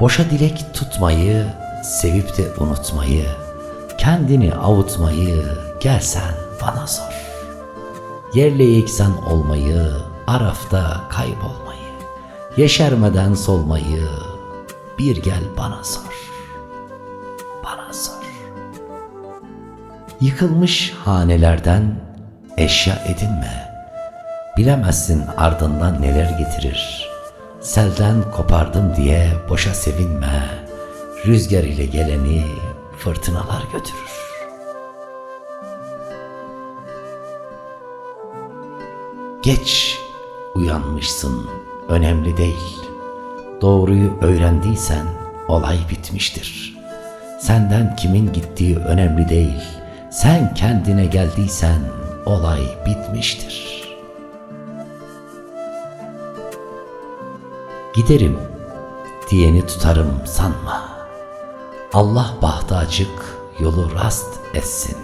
Boşa dilek tutmayı, sevip de unutmayı, kendini avutmayı gelsen bana sor. Yerle yeksan olmayı, arafta kaybolmayı, yeşermeden solmayı bir gel bana sor. Bana sor. Yıkılmış hanelerden eşya edinme. Bilemezsin ardından neler getirir. Selden kopardım diye boşa sevinme. Rüzgar ile geleni fırtınalar götürür. Geç uyanmışsın, önemli değil. Doğruyu öğrendiysen olay bitmiştir. Senden kimin gittiği önemli değil. Sen kendine geldiysen olay bitmiştir. Giderim diyeni tutarım sanma. Allah bahtı açık yolu rast etsin.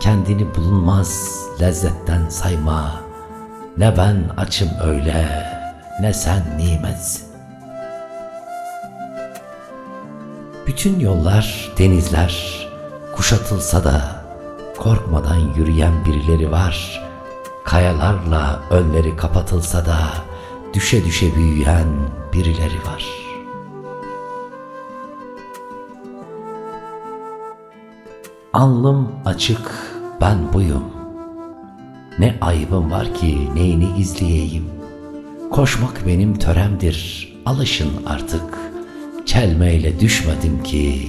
Kendini bulunmaz lezzetten sayma. Ne ben açım öyle ne sen nimetsin. Bütün yollar, denizler kuşatılsa da korkmadan yürüyen birileri var. Kayalarla önleri kapatılsa da düşe düşe büyüyen birileri var. Alnım açık, ben buyum. Ne ayıbım var ki neyini gizleyeyim. Koşmak benim töremdir, alışın artık. Çelmeyle düşmedim ki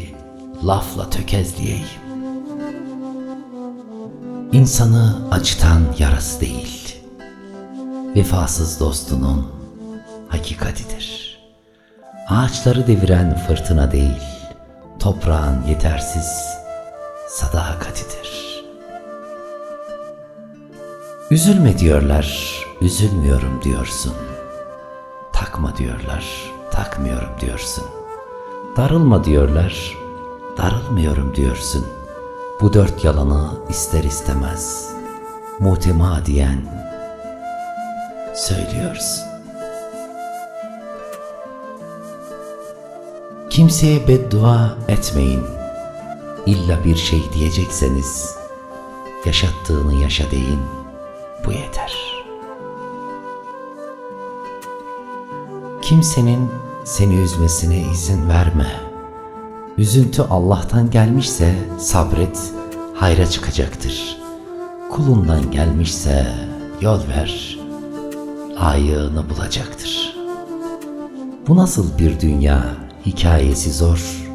lafla tökezleyeyim. İnsanı acıtan yarası değil, vefasız dostunun hakikatidir. Ağaçları deviren fırtına değil, toprağın yetersiz sadakatidir. Üzülme diyorlar, üzülmüyorum diyorsun. Takma diyorlar, takmıyorum diyorsun. Darılma diyorlar, darılmıyorum diyorsun. Bu dört yalanı ister istemez mutemadiyen söylüyorsun. Kimseye beddua etmeyin. İlla bir şey diyecekseniz yaşattığını yaşa deyin. Bu yeter. Kimsenin seni üzmesine izin verme. Üzüntü Allah'tan gelmişse sabret, hayra çıkacaktır. Kulundan gelmişse yol ver, layığını bulacaktır. Bu nasıl bir dünya, hikayesi zor.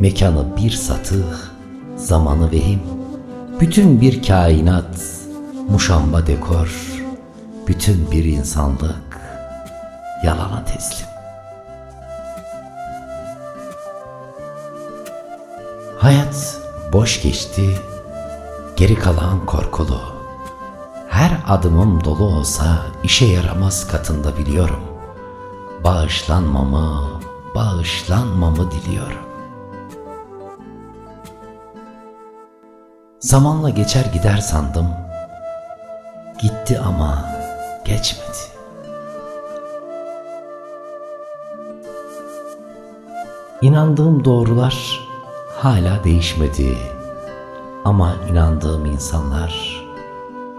Mekanı bir satı, zamanı vehim. Bütün bir kainat, muşamba dekor. Bütün bir insanlık, yalana teslim. Hayat boş geçti, geri kalan korkulu. Her adımım dolu olsa işe yaramaz katında biliyorum. Bağışlanmamı, bağışlanmamı diliyorum. Zamanla geçer gider sandım. Gitti ama geçmedi. İnandığım doğrular hala değişmedi. Ama inandığım insanlar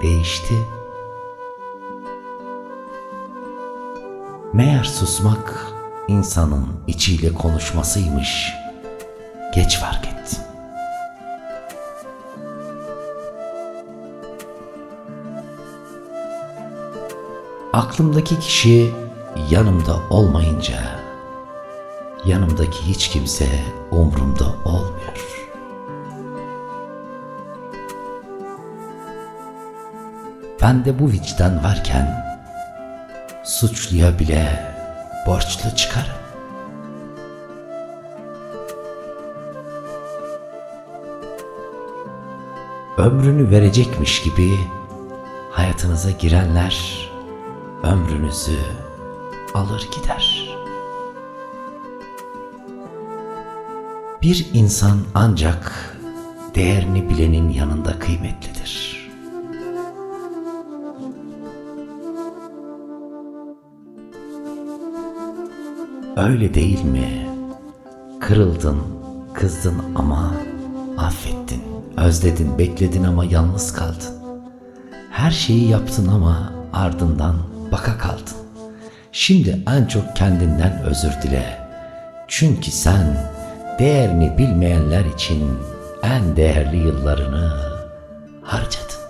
değişti. Meğer susmak insanın içiyle konuşmasıymış. Geç fark ettim. Aklımdaki kişi yanımda olmayınca yanımdaki hiç kimse umrumda olmuyor. Ben de bu vicdan varken suçluya bile borçlu çıkarım. Ömrünü verecekmiş gibi hayatınıza girenler ömrünüzü alır gider. Bir insan ancak değerini bilenin yanında kıymetlidir. Öyle değil mi? Kırıldın, kızdın ama affettin. Özledin, bekledin ama yalnız kaldın. Her şeyi yaptın ama ardından baka kaldın. Şimdi en çok kendinden özür dile. Çünkü sen değerini bilmeyenler için en değerli yıllarını harcadın.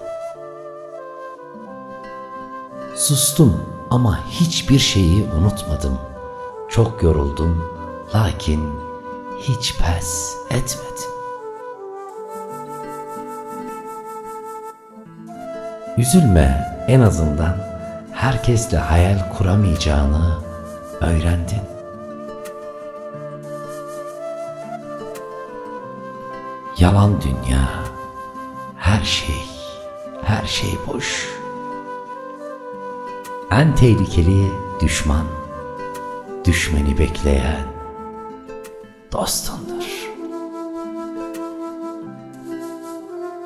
Sustum ama hiçbir şeyi unutmadım. Çok yoruldum lakin hiç pes etmedim. Üzülme en azından herkesle hayal kuramayacağını öğrendin. Yalan dünya, her şey, her şey boş. En tehlikeli düşman, düşmeni bekleyen dostundur.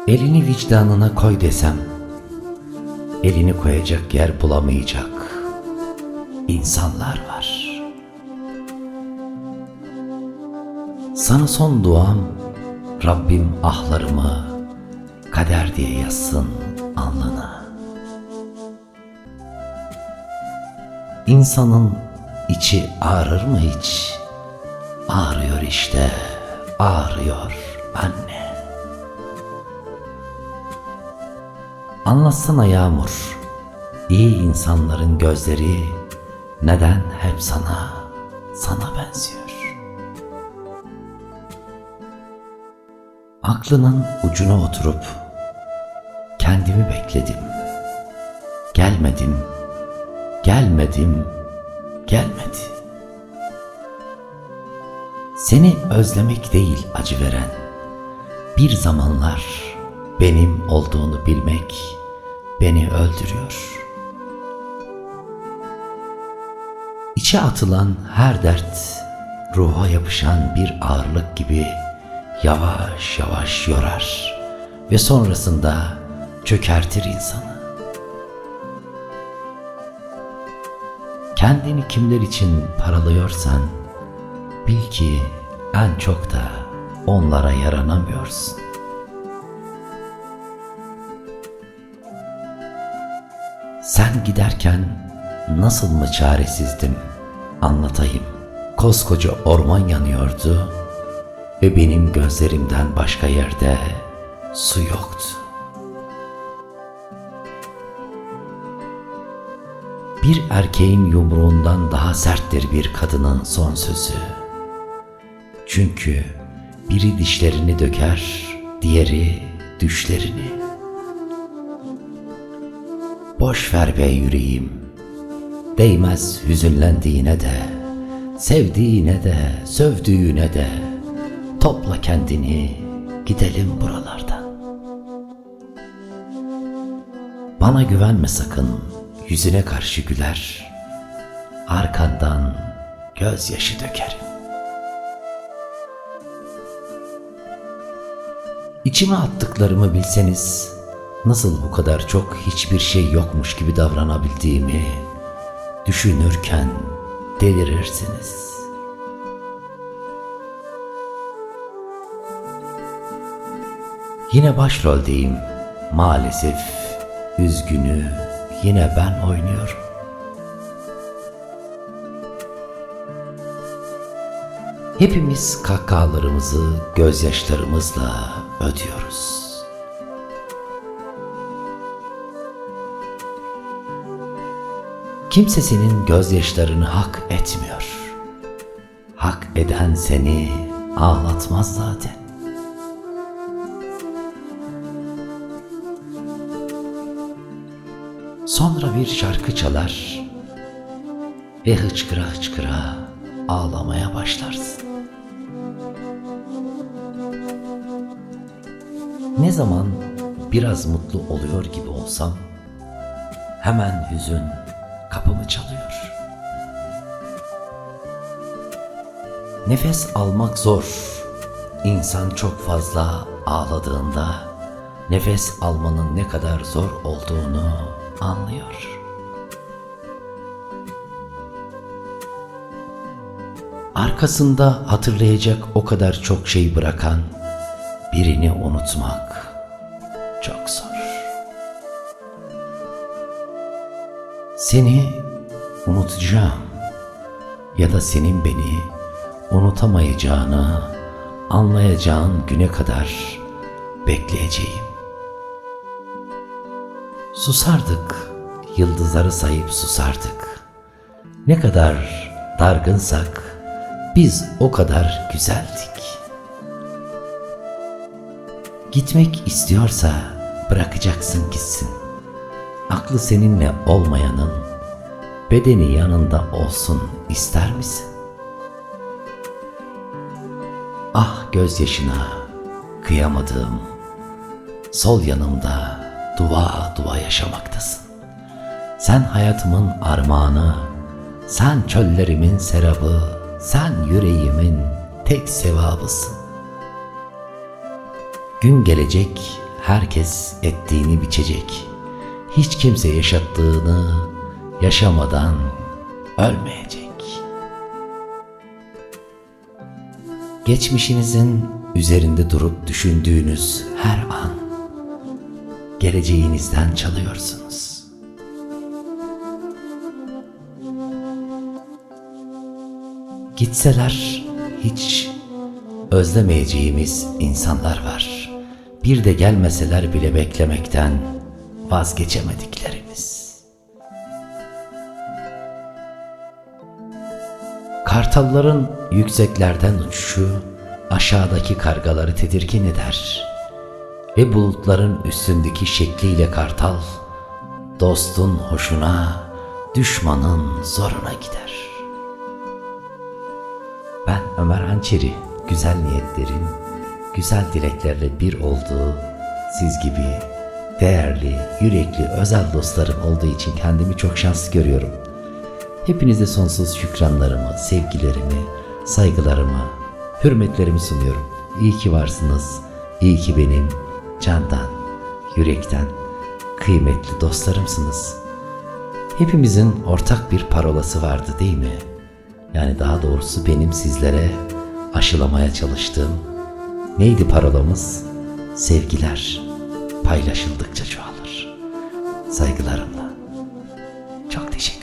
Elini vicdanına koy desem, elini koyacak yer bulamayacak insanlar var. Sana son duam Rabbim ahlarımı kader diye yazsın alnına. İnsanın içi ağrır mı hiç? Ağrıyor işte, ağrıyor anne. Anlatsana Yağmur, iyi insanların gözleri neden hep sana, sana benziyor? Aklının ucuna oturup kendimi bekledim. Gelmedim, gelmedim, gelmedi. Seni özlemek değil acı veren, bir zamanlar benim olduğunu bilmek beni öldürüyor. İçe atılan her dert ruha yapışan bir ağırlık gibi yavaş yavaş yorar ve sonrasında çökertir insanı. Kendini kimler için paralıyorsan bil ki en çok da onlara yaranamıyorsun. Sen giderken nasıl mı çaresizdim anlatayım. Koskoca orman yanıyordu ve benim gözlerimden başka yerde su yoktu. Bir erkeğin yumruğundan daha serttir bir kadının son sözü. Çünkü biri dişlerini döker, diğeri düşlerini. Boş ver be yüreğim, değmez hüzünlendiğine de, sevdiğine de, sövdüğüne de, topla kendini, gidelim buralardan. Bana güvenme sakın, yüzüne karşı güler, arkandan gözyaşı dökerim. İçime attıklarımı bilseniz, nasıl bu kadar çok hiçbir şey yokmuş gibi davranabildiğimi düşünürken delirirsiniz. Yine başroldeyim maalesef üzgünü yine ben oynuyorum. Hepimiz kahkahalarımızı gözyaşlarımızla ödüyoruz. Kimse senin gözyaşlarını hak etmiyor. Hak eden seni ağlatmaz zaten. Sonra bir şarkı çalar ve hıçkıra hıçkıra ağlamaya başlarsın. Ne zaman biraz mutlu oluyor gibi olsam hemen hüzün kapımı çalıyor. Nefes almak zor. İnsan çok fazla ağladığında nefes almanın ne kadar zor olduğunu anlıyor. arkasında hatırlayacak o kadar çok şey bırakan birini unutmak çok zor. Seni unutacağım ya da senin beni unutamayacağını anlayacağın güne kadar bekleyeceğim. Susardık, yıldızları sayıp susardık. Ne kadar dargınsak biz o kadar güzeldik. Gitmek istiyorsa bırakacaksın gitsin. Aklı seninle olmayanın bedeni yanında olsun ister misin? Ah gözyaşına kıyamadığım sol yanımda dua dua yaşamaktasın. Sen hayatımın armağanı, sen çöllerimin serabı, sen yüreğimin tek sevabısın. Gün gelecek, herkes ettiğini biçecek. Hiç kimse yaşattığını yaşamadan ölmeyecek. Geçmişinizin üzerinde durup düşündüğünüz her an geleceğinizden çalıyorsunuz. Gitseler hiç özlemeyeceğimiz insanlar var. Bir de gelmeseler bile beklemekten vazgeçemediklerimiz. Kartalların yükseklerden uçuşu aşağıdaki kargaları tedirgin eder. Ve bulutların üstündeki şekliyle kartal, dostun hoşuna, düşmanın zoruna gider. Ben Ömer Hançeri, güzel niyetlerin, güzel dileklerle bir olduğu, siz gibi değerli, yürekli, özel dostlarım olduğu için kendimi çok şanslı görüyorum. Hepinize sonsuz şükranlarımı, sevgilerimi, saygılarımı, hürmetlerimi sunuyorum. İyi ki varsınız. İyi ki benim candan, yürekten kıymetli dostlarımsınız. Hepimizin ortak bir parolası vardı değil mi? Yani daha doğrusu benim sizlere aşılamaya çalıştığım neydi parolamız? Sevgiler paylaşıldıkça çoğalır. Saygılarımla. Çok teşekkür